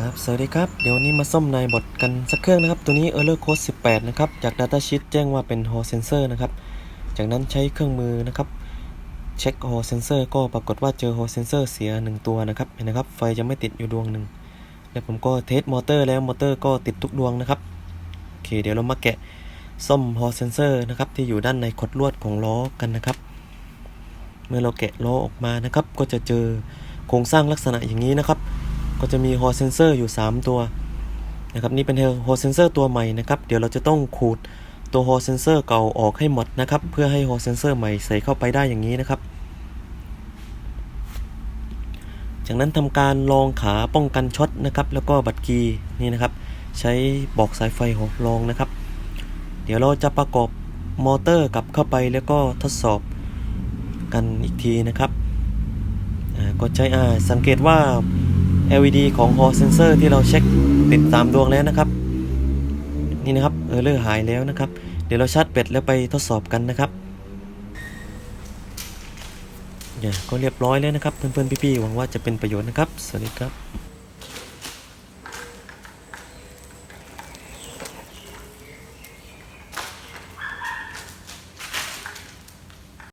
ครับ สวัสดีครับ เดี๋ยววันนี้มาซ่อมในบทกันสักเครื่องนะครับ ตัวนี้ Error Code 18 นะครับ จาก Datasheet แจ้งว่าเป็น Hall Sensor นะครับ จากนั้นใช้เครื่องมือนะครับ เช็ค Hall Sensor ก็ปรากฏว่าเจอ Hall Sensor เสีย 1 ตัวนะครับ เห็นนะครับ ไฟจะไม่ติดอยู่ดวงหนึ่ง แล้วผมก็เทสมอเตอร์แล้ว มอเตอร์ก็ติดทุกดวงนะครับ โอเค เดี๋ยวเรามาแกะซ่อม Hall Sensor นะครับ ที่อยู่ด้านในขดลวดของล้อกันนะครับ เมื่อเราแกะล้อออกมานะครับ ก็จะเจอโครงสร้างลักษณะอย่างนี้นะครับ ก็จะมี Hall Sensor อยู่ 3 ตัวนะครับนี่เป็น Hall Sensor ตัวใหม่นะครับ เดี๋ยวเราจะต้องขูดตัว Hall Sensor เก่าออกให้หมดนะครับ เพื่อให้ Hall Sensor ใหม่ใส่เข้าไปได้อย่างนี้นะครับ จากนั้นทำการลองขาป้องกันช็อตนะครับ แล้วก็บัตรกีนี่นะครับ ใช้บอกสายไฟหกลองนะครับ เดี๋ยวเราจะประกอบมอเตอร์กลับเข้าไปแล้วก็ทดสอบกันอีกทีนะครับอ่ากดใช้อ่าสังเกตว่า LED ของ Hall Sensor ที่เราเช็คติดตามดวงแล้วนะครับ นี่นะครับเออเลอร์หายแล้วนะครับ เดี๋ยวเราชาร์จแบตแล้วไปทดสอบกันนะครับเนี่ยก็เรียบร้อยแล้วนะครับ เพื่อนๆพี่ๆหวังว่าจะเป็นประโยชน์นะครับ สวัสดีครับ